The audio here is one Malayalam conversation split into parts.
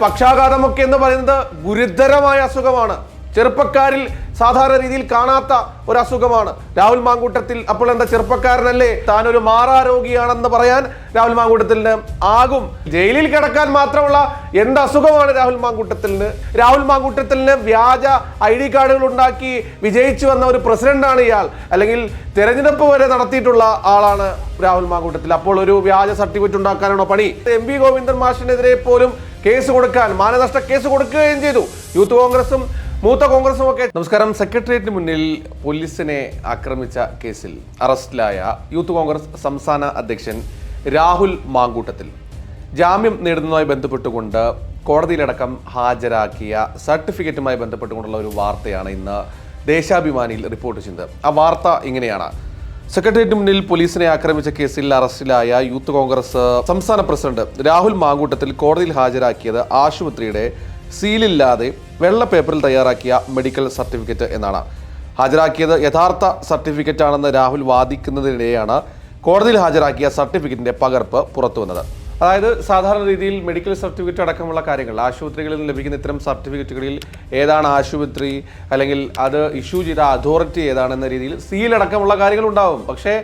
പക്ഷാഘാതമൊക്കെ എന്ന് പറയുന്നത് ഗുരുതരമായ അസുഖമാണ്. ചെറുപ്പക്കാരിൽ സാധാരണ രീതിയിൽ കാണാത്ത ഒരു അസുഖമാണ് രാഹുൽ മാങ്കൂട്ടത്തിൽ അപ്പോൾ എന്താ ചെറുപ്പക്കാരനല്ലേ? താൻ ഒരു മാറാരോഗിയാണെന്ന് പറയാൻ രാഹുൽ മാങ്കൂട്ടത്തിന് ആകും. ജയിലിൽ കിടക്കാൻ മാത്രമുള്ള എന്ത് അസുഖമാണ് രാഹുൽ മാങ്കൂട്ടത്തിന്? രാഹുൽ മാങ്കൂട്ടത്തിന് വ്യാജ ഐ ഡി കാർഡുകൾ ഉണ്ടാക്കി വിജയിച്ചു വന്ന ഒരു പ്രസിഡന്റാണ് ഇയാൾ. അല്ലെങ്കിൽ തെരഞ്ഞെടുപ്പ് വരെ നടത്തിയിട്ടുള്ള ആളാണ് രാഹുൽ മാങ്കൂട്ടത്തിൽ. അപ്പോൾ ഒരു വ്യാജ സർട്ടിഫിക്കറ്റ് ഉണ്ടാക്കാനാണോ പണി? എം വി ഗോവിന്ദൻ മാഷിനെതിരെ പോലും കേസ് കൊടുക്കാൻ മാനനഷ്ട കേസ് കൊടുക്കുകയും ചെയ്തു. യൂത്ത് കോൺഗ്രസും മൂത്ത കോൺഗ്രസും ഒക്കെ. നമസ്കാരം. സെക്രട്ടേറിയറ്റിന് മുന്നിൽ പോലീസിനെ ആക്രമിച്ച കേസിൽ അറസ്റ്റിലായ യൂത്ത് കോൺഗ്രസ് സംസ്ഥാന അധ്യക്ഷൻ രാഹുൽ മാങ്കൂട്ടത്തിൽ. ജാമ്യം നേടുന്നതുമായി ബന്ധപ്പെട്ടുകൊണ്ട് കോടതിയിലടക്കം ഹാജരാക്കിയ സർട്ടിഫിക്കറ്റുമായി ബന്ധപ്പെട്ടുകൊണ്ടുള്ള ഒരു വാർത്തയാണ് ഇന്ന് ദേശാഭിമാനിയിൽ റിപ്പോർട്ട് ചെയ്തത് ആ വാർത്ത ഇങ്ങനെയാണ്. സെക്രട്ടേറിയറ്റിന് മുന്നിൽ പോലീസിനെ ആക്രമിച്ച കേസിൽ അറസ്റ്റിലായ യൂത്ത് കോൺഗ്രസ് സംസ്ഥാന പ്രസിഡന്റ് രാഹുൽ മാങ്കൂട്ടത്തിൽ കോടതിയിൽ ഹാജരാക്കിയത് ആശുപത്രിയുടെ സീലില്ലാതെ വെള്ള പേപ്പറിൽ തയ്യാറാക്കിയ മെഡിക്കൽ സർട്ടിഫിക്കറ്റ് എന്നാണ്. ഹാജരാക്കിയത് യഥാർത്ഥ സർട്ടിഫിക്കറ്റാണെന്ന് രാഹുൽ വാദിക്കുന്നതിനിടെയാണ് കോടതിയിൽ ഹാജരാക്കിയ സർട്ടിഫിക്കറ്റിന്റെ പകർപ്പ് പുറത്തുവന്നത്. അതായത് സാധാരണ രീതിയിൽ മെഡിക്കൽ സർട്ടിഫിക്കറ്റ് അടക്കമുള്ള കാര്യങ്ങൾ ആശുപത്രികളിൽ നിന്ന് ലഭിക്കുന്ന ഇത്തരം സർട്ടിഫിക്കറ്റുകളിൽ ഏതാണ് ആശുപത്രി അല്ലെങ്കിൽ അത് ഇഷ്യൂ ചെയ്ത അതോറിറ്റി ഏതാണെന്ന രീതിയിൽ സീൽ അടക്കമുള്ള കാര്യങ്ങൾ ഉണ്ടാവും പക്ഷേ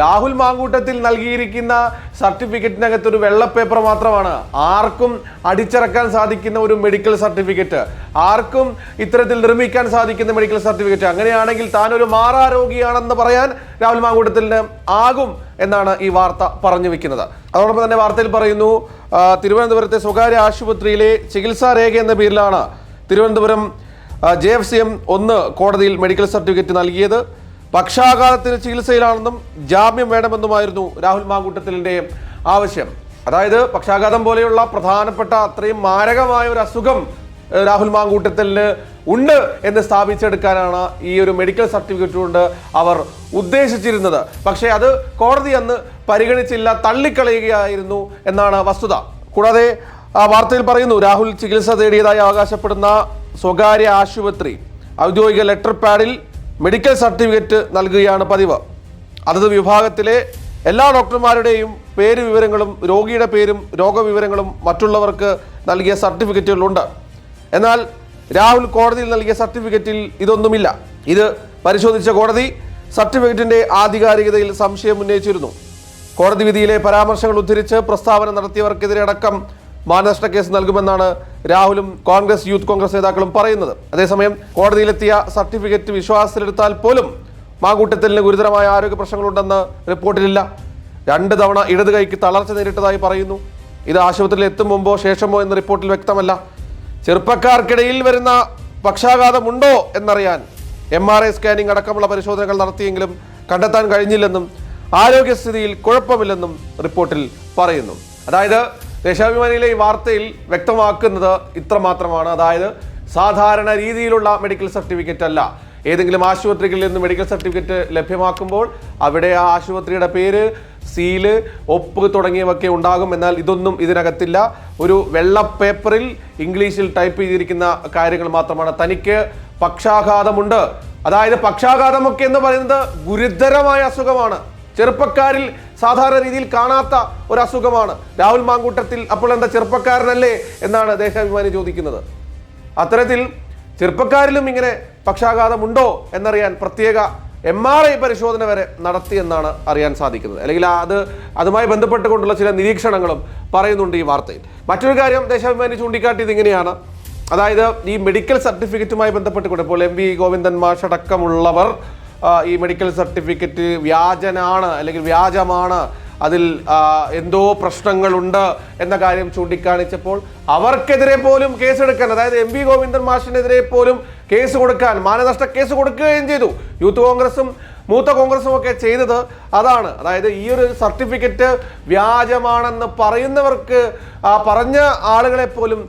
രാഹുൽ മാങ്കൂട്ടത്തിൽ നൽകിയിരിക്കുന്ന സർട്ടിഫിക്കറ്റിനകത്ത് ഒരു വെള്ള പേപ്പർ മാത്രമാണ്. ആർക്കും അടിച്ചിറക്കാൻ സാധിക്കുന്ന ഒരു മെഡിക്കൽ സർട്ടിഫിക്കറ്റ് ആർക്കും ഇത്തരത്തിൽ നിർമ്മിക്കാൻ സാധിക്കുന്ന മെഡിക്കൽ സർട്ടിഫിക്കറ്റ്. അങ്ങനെയാണെങ്കിൽ താൻ ഒരു മാറാരോഗിയാണെന്ന് പറയാൻ രാഹുൽ മാങ്കൂട്ടത്തിന് ആകും എന്നാണ് ഈ വാർത്ത പറഞ്ഞു വെക്കുന്നത്. അതോടൊപ്പം തന്നെ വാർത്തയിൽ പറയുന്നു തിരുവനന്തപുരത്തെ സ്വകാര്യ ആശുപത്രിയിലെ ചികിത്സാ രേഖ എന്ന പേരിലാണ് Thiruvananthapuram J F C M ഒന്ന് കോടതിയിൽ മെഡിക്കൽ സർട്ടിഫിക്കറ്റ് നൽകിയത്. പക്ഷാഘാതത്തിന് ചികിത്സയിലാണെന്നും ജാമ്യം വേണമെന്നുമായിരുന്നു രാഹുൽ മാങ്കൂട്ടത്തിലിന്റെ ആവശ്യം. അതായത് പക്ഷാഘാതം പോലെയുള്ള പ്രധാനപ്പെട്ട അത്രയും മാരകമായ ഒരു അസുഖം രാഹുൽ മാങ്കൂട്ടത്തിൽ ഉണ്ട് എന്ന് സ്ഥാപിച്ചെടുക്കാനാണ് ഈ ഒരു മെഡിക്കൽ സർട്ടിഫിക്കറ്റ് കൊണ്ട് അവർ ഉദ്ദേശിച്ചിരുന്നത്. പക്ഷേ അത് കോടതി അന്ന് പരിഗണിച്ചില്ല തള്ളിക്കളയുകയായിരുന്നു എന്നാണ് വസ്തുത. കൂടാതെ ആ വാർത്തയിൽ പറയുന്നു രാഹുൽ ചികിത്സ തേടിയതായി അവകാശപ്പെടുന്ന സ്വകാര്യ ആശുപത്രി ഔദ്യോഗിക ലെറ്റർ പാഡിൽ മെഡിക്കൽ സർട്ടിഫിക്കറ്റ് നൽകുകയാണ് പതിവ്. അതത് വിഭാഗത്തിലെ എല്ലാ ഡോക്ടർമാരുടെയും പേര് വിവരങ്ങളും രോഗിയുടെ പേരും രോഗവിവരങ്ങളും മറ്റുള്ളവർക്ക് നൽകിയ സർട്ടിഫിക്കറ്റുകളുണ്ട്. എന്നാൽ രാഹുൽ കോടതിയിൽ നൽകിയ സർട്ടിഫിക്കറ്റിൽ ഇതൊന്നുമില്ല. ഇത് പരിശോധിച്ച കോടതി സർട്ടിഫിക്കറ്റിന്റെ ആധികാരികതയിൽ സംശയം ഉന്നയിച്ചിരുന്നു. കോടതി വിധിയിലെ പരാമർശങ്ങൾ ഉദ്ധരിച്ച് പ്രസ്താവന നടത്തിയവർക്കെതിരെ അടക്കം മാനനഷ്ട കേസ് നൽകുമെന്നാണ് രാഹുലും കോൺഗ്രസ് യൂത്ത് കോൺഗ്രസ് നേതാക്കളും പറയുന്നത്. അതേസമയം കോടതിയിലെത്തിയ സർട്ടിഫിക്കറ്റ് വിശ്വാസത്തിലെടുത്താൽ പോലും മാങ്കൂട്ടത്തലിന് ഗുരുതരമായ ആരോഗ്യ പ്രശ്നങ്ങളുണ്ടെന്ന് റിപ്പോർട്ടിലില്ല. രണ്ട് തവണ ഇടത് കൈക്ക് തളർച്ച നേരിട്ടതായി പറയുന്നു. ഇത് ആശുപത്രിയിൽ എത്തും മുമ്പോ ശേഷമോ എന്ന് റിപ്പോർട്ടിൽ വ്യക്തമല്ല. ചെറുപ്പക്കാർക്കിടയിൽ വരുന്ന പക്ഷാഘാതമുണ്ടോ എന്നറിയാൻ എം ആർ ഐ സ്കാനിംഗ് അടക്കമുള്ള പരിശോധനകൾ നടത്തിയെങ്കിലും കണ്ടെത്താൻ കഴിഞ്ഞില്ലെന്നും ആരോഗ്യസ്ഥിതിയിൽ കുഴപ്പമില്ലെന്നും റിപ്പോർട്ടിൽ പറയുന്നു. അതായത് ദേശാഭിമാനിയിലെ ഈ വാർത്തയിൽ വ്യക്തമാക്കുന്നത് ഇത്രമാത്രമാണ്. അതായത് സാധാരണ രീതിയിലുള്ള മെഡിക്കൽ സർട്ടിഫിക്കറ്റ് അല്ല. ഏതെങ്കിലും ആശുപത്രികളിൽ നിന്ന് മെഡിക്കൽ സർട്ടിഫിക്കറ്റ് ലഭ്യമാക്കുമ്പോൾ അവിടെ ആ ആശുപത്രിയുടെ പേര് സീൽ ഒപ്പ് തുടങ്ങിയവയൊക്കെ ഉണ്ടാകും. എന്നാൽ ഇതൊന്നും ഇതിനകത്തില്ല. ഒരു വെള്ള പേപ്പറിൽ ഇംഗ്ലീഷിൽ ടൈപ്പ് ചെയ്തിരിക്കുന്ന കാര്യങ്ങൾ മാത്രമാണ്. തനിക്ക് പക്ഷാഘാതമുണ്ട്. അതായത് പക്ഷാഘാതമൊക്കെ എന്ന് പറയുന്നത് ഗുരുതരമായ അസുഖമാണ്. ചെറുപ്പക്കാരിൽ സാധാരണ രീതിയിൽ കാണാത്ത ഒരു അസുഖമാണ്. രാഹുൽ മാങ്കൂട്ടത്തിൽ അപ്പോൾ എന്താ ചെറുപ്പക്കാരനല്ലേ എന്നാണ് ദേശാഭിമാനി ചോദിക്കുന്നത്. അത്തരത്തിൽ ചെറുപ്പക്കാരിലും ഇങ്ങനെ പക്ഷാഘാതമുണ്ടോ എന്നറിയാൻ പ്രത്യേക എം ആർ ഐ പരിശോധന വരെ നടത്തിയെന്നാണ് അറിയാൻ സാധിക്കുന്നത്. അല്ലെങ്കിൽ അത് അതുമായി ബന്ധപ്പെട്ടുകൊണ്ടുള്ള ചില നിരീക്ഷണങ്ങളും പറയുന്നുണ്ട് ഈ വാർത്തയിൽ. മറ്റൊരു കാര്യം ദേശാഭിമാനി ചൂണ്ടിക്കാട്ടിയത് ഇങ്ങനെയാണ്. അതായത് ഈ മെഡിക്കൽ സർട്ടിഫിക്കറ്റുമായി ബന്ധപ്പെട്ടുകൊണ്ട് ഇപ്പോൾ എം വി ഗോവിന്ദൻ മാഷ് അടക്കമുള്ളവർ ഈ മെഡിക്കൽ സർട്ടിഫിക്കറ്റ് വ്യാജനാണ് അല്ലെങ്കിൽ വ്യാജമാണ് അതിൽ എന്തോ പ്രശ്നങ്ങളുണ്ട് എന്ന കാര്യം ചൂണ്ടിക്കാണിച്ചപ്പോൾ അവർക്കെതിരെ പോലും കേസെടുക്കാൻ അതായത് എം വി ഗോവിന്ദൻ മാഷിനെതിരെ പോലും കേസ് കൊടുക്കാൻ മാനനഷ്ട കേസ് കൊടുക്കുകയും ചെയ്തു. യൂത്ത് കോൺഗ്രസും മൂത്ത കോൺഗ്രസും ഒക്കെ ചെയ്തത് അതാണ്. അതായത് ഈ ഒരു സർട്ടിഫിക്കറ്റ് വ്യാജമാണെന്ന് പറയുന്നവർക്ക് ആ പറഞ്ഞ ആളുകളെ പോലും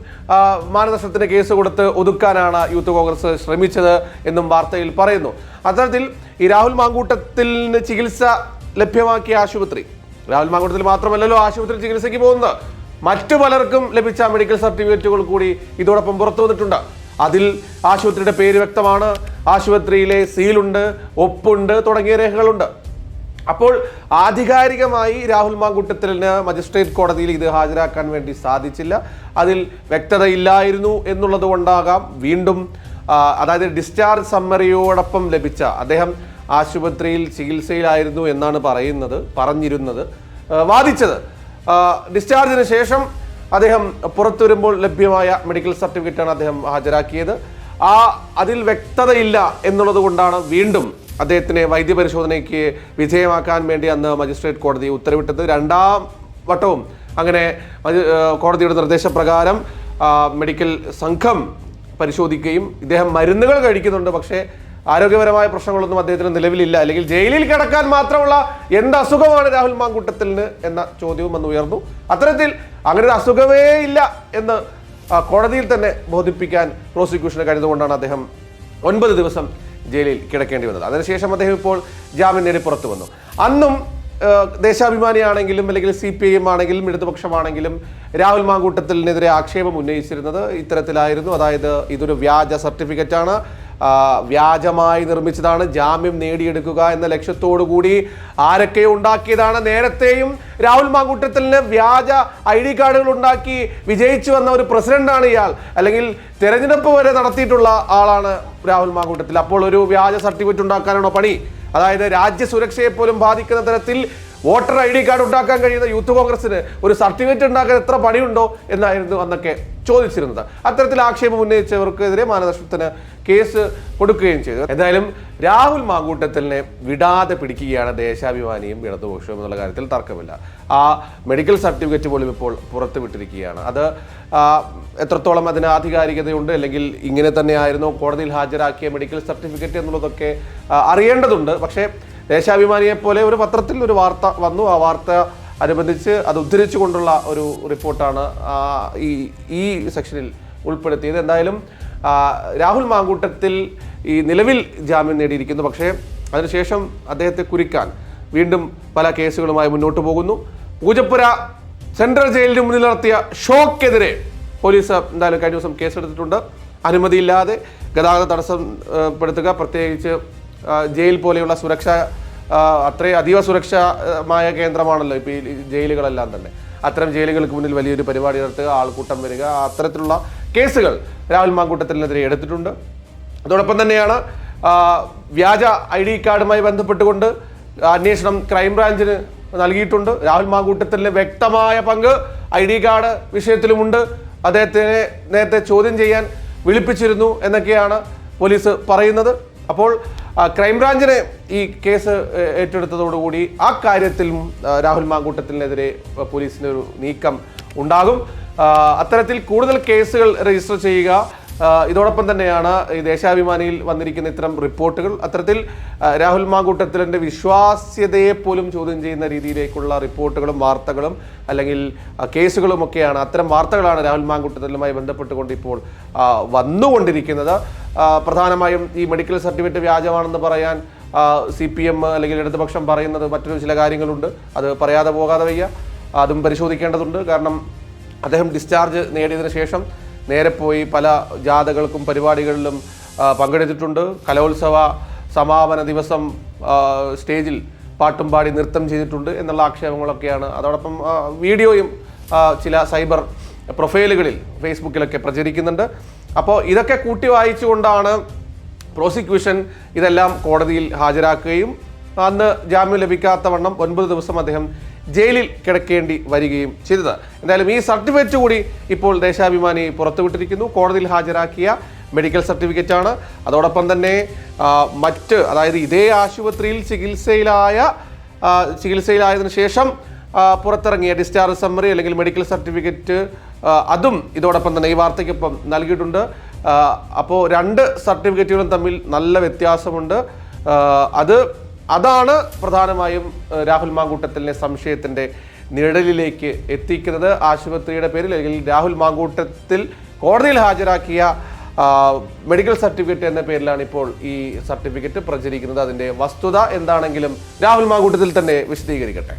മാനനഷ്ടത്തിന് കേസ് കൊടുത്ത് ഒതുക്കാനാണ് യൂത്ത് കോൺഗ്രസ് ശ്രമിച്ചത് എന്നും വാർത്തയിൽ പറയുന്നു. അത്തരത്തിൽ ഈ രാഹുൽ മാങ്കൂട്ടത്തിൽ നിന്ന് ചികിത്സ ലഭ്യമാക്കിയ ആശുപത്രി രാഹുൽ മാത്രമല്ലല്ലോ ആശുപത്രി ചികിത്സയ്ക്ക് പോകുന്നത്. മറ്റു പലർക്കും ലഭിച്ച മെഡിക്കൽ സർട്ടിഫിക്കറ്റുകൾ കൂടി ഇതോടൊപ്പം പുറത്തു വന്നിട്ടുണ്ട്. അതിൽ ആശുപത്രിയുടെ പേര് വ്യക്തമാണ്. ആശുപത്രിയിലെ സീലുണ്ട് ഒപ്പുണ്ട് തുടങ്ങിയ രേഖകളുണ്ട്. അപ്പോൾ ആധികാരികമായി രാഹുൽ മാങ്കുട്ടത്തിലിന് മജിസ്ട്രേറ്റ് കോടതിയിൽ ഇത് ഹാജരാക്കാൻ വേണ്ടി സാധിച്ചില്ല. അതിൽ വ്യക്തതയില്ലായിരുന്നു എന്നുള്ളത് കൊണ്ടാകാം. വീണ്ടും അതായത് ഡിസ്ചാർജ് സമ്മറിയോടൊപ്പം ലഭിച്ച അദ്ദേഹം ആശുപത്രിയിൽ ചികിത്സയിലായിരുന്നു എന്നാണ് പറയുന്നത് പറഞ്ഞിരുന്നത് വാദിച്ചത്. ഡിസ്ചാർജിന് ശേഷം അദ്ദേഹം പുറത്തു വരുമ്പോൾ ലഭ്യമായ മെഡിക്കൽ സർട്ടിഫിക്കറ്റാണ് അദ്ദേഹം ഹാജരാക്കിയത്. ആ അതിൽ വ്യക്തതയില്ല എന്നുള്ളത് കൊണ്ടാണ് വീണ്ടും അദ്ദേഹത്തിനെ വൈദ്യപരിശോധനയ്ക്ക് വിധേയമാക്കാൻ വേണ്ടി അന്ന് മജിസ്ട്രേറ്റ് കോടതി ഉത്തരവിട്ടത്. രണ്ടാം വട്ടവും അങ്ങനെ കോടതിയുടെ നിർദ്ദേശപ്രകാരം മെഡിക്കൽ സംഘം പരിശോധിക്കുകയും ഇദ്ദേഹം മരുന്നുകൾ കഴിക്കുന്നുണ്ട്. പക്ഷേ ആരോഗ്യപരമായ പ്രശ്നങ്ങളൊന്നും അദ്ദേഹത്തിന് നിലവിലില്ല. അല്ലെങ്കിൽ ജയിലിൽ കിടക്കാൻ മാത്രമുള്ള എന്ത് അസുഖമാണ് രാഹുൽ മാങ്കൂട്ടത്തിന് എന്ന ചോദ്യവും അന്ന് ഉയർന്നു. അത്തരത്തിൽ അങ്ങനെ ഒരു അസുഖമേ ഇല്ല എന്ന് കോടതിയിൽ തന്നെ ബോധിപ്പിക്കാൻ പ്രോസിക്യൂഷന് കഴിഞ്ഞതുകൊണ്ടാണ് അദ്ദേഹം ഒൻപത് ദിവസം ജയിലിൽ കിടക്കേണ്ടി വന്നത്. അതിനുശേഷം അദ്ദേഹം ഇപ്പോൾ ജാമ്യം നേടി പുറത്തു വന്നു. അന്നും ദേശാഭിമാനിയാണെങ്കിലും അല്ലെങ്കിൽ സി പി ഐ എം ആണെങ്കിലും ഇടതുപക്ഷമാണെങ്കിലും രാഹുൽ മാങ്കൂട്ടത്തിനെതിരെ ആക്ഷേപം ഉന്നയിച്ചിരുന്നത് ഇത്തരത്തിലായിരുന്നു. അതായത് ഇതൊരു വ്യാജ സർട്ടിഫിക്കറ്റാണ്. വ്യാജമായി നിർമ്മിച്ചതാണ് ജാമ്യം നേടിയെടുക്കുക എന്ന ലക്ഷ്യത്തോടു കൂടി ആരൊക്കെ ഉണ്ടാക്കിയതാണ്? നേരത്തെയും രാഹുൽ മാങ്കൂട്ടത്തിന് വ്യാജ ഐ ഡി കാർഡുകൾ ഉണ്ടാക്കി വിജയിച്ചു വന്ന ഒരു പ്രസിഡന്റാണ് ഇയാൾ. അല്ലെങ്കിൽ തെരഞ്ഞെടുപ്പ് വരെ നടത്തിയിട്ടുള്ള ആളാണ് രാഹുൽ മാങ്കൂട്ടത്തിൽ. അപ്പോൾ ഒരു വ്യാജ സർട്ടിഫിക്കറ്റ് ഉണ്ടാക്കാനാണോ പണി? അതായത് രാജ്യ സുരക്ഷയെ പോലും ബാധിക്കുന്ന തരത്തിൽ വോട്ടർ ഐ ഡി കാർഡ് ഉണ്ടാക്കാൻ കഴിയുന്ന യൂത്ത് കോൺഗ്രസിന് ഒരു സർട്ടിഫിക്കറ്റ് ഉണ്ടാക്കാൻ എത്ര പണിയുണ്ടോ എന്നായിരുന്നു അന്നൊക്കെ ചോദിച്ചിരുന്നത്. അത്തരത്തിൽ ആക്ഷേപം ഉന്നയിച്ചവർക്കെതിരെ മാനനഷ്ടത്തിന് കേസ് കൊടുക്കുകയും ചെയ്തു. എന്തായാലും രാഹുൽ മാങ്കൂട്ടത്തിലിനെ വിടാതെ പിടിക്കുകയാണ് ദേശാഭിമാനിയും ഇടതുപക്ഷവും എന്നുള്ള കാര്യത്തിൽ തർക്കമില്ല. ആ മെഡിക്കൽ സർട്ടിഫിക്കറ്റ് പോലും ഇപ്പോൾ പുറത്തുവിട്ടിരിക്കുകയാണ്. അത് എത്രത്തോളം അതിന് ആധികാരികതയുണ്ട് അല്ലെങ്കിൽ ഇങ്ങനെ തന്നെയായിരുന്നു കോടതിയിൽ ഹാജരാക്കിയ മെഡിക്കൽ സർട്ടിഫിക്കറ്റ് എന്നുള്ളതൊക്കെ അറിയേണ്ടതുണ്ട്. പക്ഷേ ദേശാഭിമാനിയെ പോലെ ഒരു പത്രത്തിൽ ഒരു വാർത്ത വന്നു. ആ വാർത്ത അനുബന്ധിച്ച് അത് ഉദ്ധരിച്ചുകൊണ്ടുള്ള ഒരു റിപ്പോർട്ടാണ് ഈ ഈ സെക്ഷനിൽ ഉൾപ്പെടുത്തിയത്. എന്തായാലും രാഹുൽ മാങ്കൂട്ടത്തിൽ ഈ നിലവിൽ ജാമ്യം നേടിയിരിക്കുന്നു. പക്ഷേ അതിനുശേഷം അദ്ദേഹത്തെ കുരിക്കാൻ വീണ്ടും പല കേസുകളുമായി മുന്നോട്ട് പോകുന്നു. പൂജപ്പുര സെൻട്രൽ ജയിലിന് മുന്നിൽ നടത്തിയ ഷോക്കെതിരെ പോലീസ് എന്തായാലും കഴിഞ്ഞ ദിവസം കേസെടുത്തിട്ടുണ്ട്. അനുമതിയില്ലാതെ ഗതാഗത തടസ്സം പെടുത്തുക പ്രത്യേകിച്ച് ജയിൽ പോലെയുള്ള സുരക്ഷ അത്ര അത്രയും അതീവ സുരക്ഷമായ കേന്ദ്രമാണല്ലോ ഇപ്പോൾ ഈ ജയിലുകളെല്ലാം തന്നെ. അത്തരം ജയിലുകൾക്ക് മുന്നിൽ വലിയൊരു പരിപാടി നടത്തുക ആൾക്കൂട്ടം വരിക അത്തരത്തിലുള്ള കേസുകൾ രാഹുൽ മാങ്കൂട്ടത്തിനെതിരെ എടുത്തിട്ടുണ്ട്. അതോടൊപ്പം തന്നെയാണ് വ്യാജ ഐ ഡി കാർഡുമായി ബന്ധപ്പെട്ടുകൊണ്ട് അന്വേഷണം ക്രൈംബ്രാഞ്ചിന് നൽകിയിട്ടുണ്ട്. രാഹുൽ മാങ്കൂട്ടത്തിലെ വ്യക്തമായ പങ്ക് ഐ ഡി കാർഡ് വിഷയത്തിലുമുണ്ട്. അദ്ദേഹത്തിനെ നേരത്തെ ചോദ്യം ചെയ്യാൻ വിളിപ്പിച്ചിരുന്നു എന്നൊക്കെയാണ് പോലീസ് പറയുന്നത്. അപ്പോൾ ക്രൈംബ്രാഞ്ചിനെ ഈ കേസ് ഏറ്റെടുത്തതോടുകൂടി ആ കാര്യത്തിലും രാഹുൽ മാങ്കൂട്ടത്തിനെതിരെ പോലീസിന് ഒരു നീക്കം ഉണ്ടാകും. അത്തരത്തിൽ കൂടുതൽ കേസുകൾ രജിസ്റ്റർ ചെയ്യുക ഇതോടൊപ്പം തന്നെയാണ് ഈ ദേശാഭിമാനിയിൽ വന്നിരിക്കുന്ന ഇത്തരം റിപ്പോർട്ടുകൾ. അത്തരത്തിൽ രാഹുൽ മാങ്കൂട്ടത്തിലിന്റെ വിശ്വാസ്യതയെ പോലും ചോദ്യം ചെയ്യുന്ന രീതിയിലേക്കുള്ള റിപ്പോർട്ടുകളും വാർത്തകളും അല്ലെങ്കിൽ കേസുകളും ഒക്കെയാണ് അത്തരം വാർത്തകളാണ് രാഹുൽ മാങ്കൂട്ടത്തിലുമായി ബന്ധപ്പെട്ടുകൊണ്ട് ഇപ്പോൾ വന്നുകൊണ്ടിരിക്കുന്നത്. പ്രധാനമായും ഈ മെഡിക്കൽ സർട്ടിഫിക്കറ്റ് വ്യാജമാണെന്ന് പറയാൻ സി പി എം അല്ലെങ്കിൽ ഇടതുപക്ഷം പറയുന്നത് മറ്റൊരു ചില കാര്യങ്ങളുണ്ട്. അത് പറയാതെ പോകാതെ വയ്യ. അതും പരിശോധിക്കേണ്ടതുണ്ട്. കാരണം അദ്ദേഹം ഡിസ്ചാർജ് നേടിയതിനു ശേഷം നേരെ പോയി പല ജാഥകൾക്കും പരിപാടികളിലും പങ്കെടുത്തിട്ടുണ്ട്. കലോത്സവ സമാപന ദിവസം സ്റ്റേജിൽ പാട്ടും പാടി നൃത്തം ചെയ്തിട്ടുണ്ട് എന്നുള്ള ആക്ഷേപങ്ങളൊക്കെയാണ്. അതോടൊപ്പം വീഡിയോയും ചില സൈബർ പ്രൊഫൈലുകളിൽ ഫേസ്ബുക്കിലൊക്കെ പ്രചരിക്കുന്നുണ്ട്. അപ്പോൾ ഇതൊക്കെ കൂട്ടി വായിച്ചുകൊണ്ടാണ് പ്രോസിക്യൂഷൻ ഇതെല്ലാം കോടതിയിൽ ഹാജരാക്കുകയും അന്ന് ജാമ്യം ലഭിക്കാത്തവണ്ണം ഒൻപത് ദിവസം അദ്ദേഹം ജയിലിൽ കിടക്കേണ്ടി വരികയും ചെയ്തത്. എന്തായാലും ഈ സർട്ടിഫിക്കറ്റ് കൂടി ഇപ്പോൾ ദേശാഭിമാനി പുറത്തുവിട്ടിരിക്കുന്നു. കോടതിയിൽ ഹാജരാക്കിയ മെഡിക്കൽ സർട്ടിഫിക്കറ്റ് ആണ്. അതോടൊപ്പം തന്നെ മറ്റ് അതായത് ഇതേ ആശുപത്രിയിൽ ചികിത്സയിലായ ചികിത്സയിലായതിനു ശേഷം പുറത്തിറങ്ങിയ ഡിസ്ചാർജ് സമ്മറി അല്ലെങ്കിൽ മെഡിക്കൽ സർട്ടിഫിക്കറ്റ് അതും ഇതോടൊപ്പം തന്നെ ഈ വാർത്തയ്ക്കൊപ്പം നൽകിയിട്ടുണ്ട്. അപ്പോൾ രണ്ട് സർട്ടിഫിക്കറ്റുകളും തമ്മിൽ നല്ല വ്യത്യാസമുണ്ട്. അത് അതാണ് പ്രധാനമായും രാഹുൽ മാങ്കൂട്ടത്തിലെ സംശയത്തിന്റെ നിഴലിലേക്ക് എത്തിക്കുന്നത്. ആശുപത്രിയുടെ പേരിൽ അല്ലെങ്കിൽ രാഹുൽ മാങ്കൂട്ടത്തിൽ കോടതിയിൽ ഹാജരാക്കിയ മെഡിക്കൽ സർട്ടിഫിക്കറ്റ് എന്ന പേരിലാണ് ഇപ്പോൾ ഈ സർട്ടിഫിക്കറ്റ് പ്രചരിക്കുന്നത്. അതിന്റെ വസ്തുത എന്താണെങ്കിലും രാഹുൽ മാങ്കൂട്ടത്തിൽ തന്നെ വിശദീകരിക്കട്ടെ.